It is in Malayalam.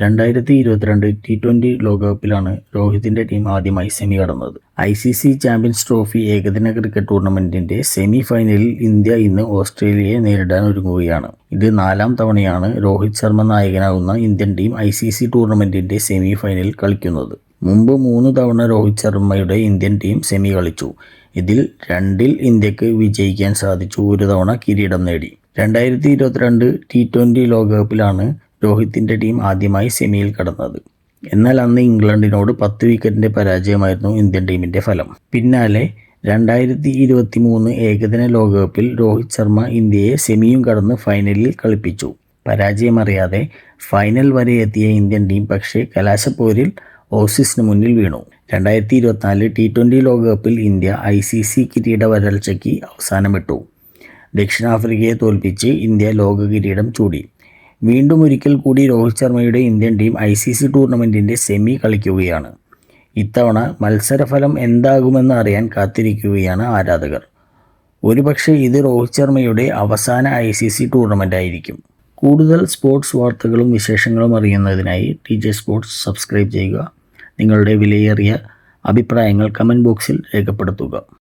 രണ്ടായിരത്തി ഇരുപത്തിരണ്ട് ടി ട്വന്റി ലോകകപ്പിലാണ് രോഹിതിന്റെ ടീം ആദ്യമായി സെമി കടന്നത്. I C C champions trophy ഏകദിന ക്രിക്കറ്റ് ടൂർണമെന്റിന്റെ സെമി ഫൈനലിൽ ഇന്ത്യ ഇന്ന് ഓസ്ട്രേലിയയെ നേരിടാൻ ഒരുങ്ങുകയാണ്. ഇത് നാലാം തവണയാണ് രോഹിത് ശർമ്മ നായകനാകുന്ന Indian team I C C ടൂർണമെന്റിന്റെ semi ഫൈനലിൽ കളിക്കുന്നത്. മുമ്പ് മൂന്ന് തവണ രോഹിത് ശർമ്മയുടെ ഇന്ത്യൻ ടീം സെമി കളിച്ചു. ഇതിൽ രണ്ടിൽ ഇന്ത്യയ്ക്ക് വിജയിക്കാൻ സാധിച്ചു. ഒരു തവണ കിരീടം നേടി. രണ്ടായിരത്തി ഇരുപത്തിരണ്ട് ടി ട്വന്റി ലോകകപ്പിലാണ് രോഹിത്തിന്റെ ടീം ആദ്യമായി സെമിയിൽ കടന്നത്. എന്നാൽ അന്ന് ഇംഗ്ലണ്ടിനോട് പത്ത് വിക്കറ്റിന്റെ പരാജയമായിരുന്നു ഇന്ത്യൻ ടീമിന്റെ ഫലം. പിന്നാലെ രണ്ടായിരത്തി ഇരുപത്തി മൂന്ന് ഏകദിന ലോകകപ്പിൽ രോഹിത് ശർമ്മ ഇന്ത്യയെ സെമിയും കടന്ന് ഫൈനലിൽ കളിപ്പിച്ചു. പരാജയമറിയാതെ ഫൈനൽ വരെ എത്തിയ ഇന്ത്യൻ ടീം പക്ഷേ കലാശപ്പോരിൽ ഓസീസിന് മുന്നിൽ വീണു. രണ്ടായിരത്തി ഇരുപത്തിനാല് ടി ട്വന്റി ലോകകപ്പിൽ ഇന്ത്യ ഐ സി സി കിരീട വരൾച്ചയ്ക്ക് അവസാനമിട്ടു. ദക്ഷിണാഫ്രിക്കയെ തോൽപ്പിച്ച് ഇന്ത്യ ലോക കിരീടം ചൂടി. വീണ്ടും ഒരിക്കൽ കൂടി രോഹിത് ശർമ്മയുടെ Indian team I C C ടൂർണമെന്റിന്റെ semi കളിക്കുകയാണ്. ഇത്തവണ മത്സരഫലം എന്താകുമെന്ന് അറിയാൻ കാത്തിരിക്കുകയാണ് ആരാധകർ. ഒരുപക്ഷെ ഇത് രോഹിത് ശർമ്മയുടെ അവസാന ഐ സി സി ടൂർണമെന്റ് ആയിരിക്കും. കൂടുതൽ സ്പോർട്സ് വാർത്തകളും വിശേഷങ്ങളും അറിയുന്നതിനായി ടി ജെ സ്പോർട്സ് സബ്സ്ക്രൈബ് ചെയ്യുക. നിങ്ങളുടെ വിലയേറിയ അഭിപ്രായങ്ങൾ കമന്റ് ബോക്സിൽ രേഖപ്പെടുത്തുക.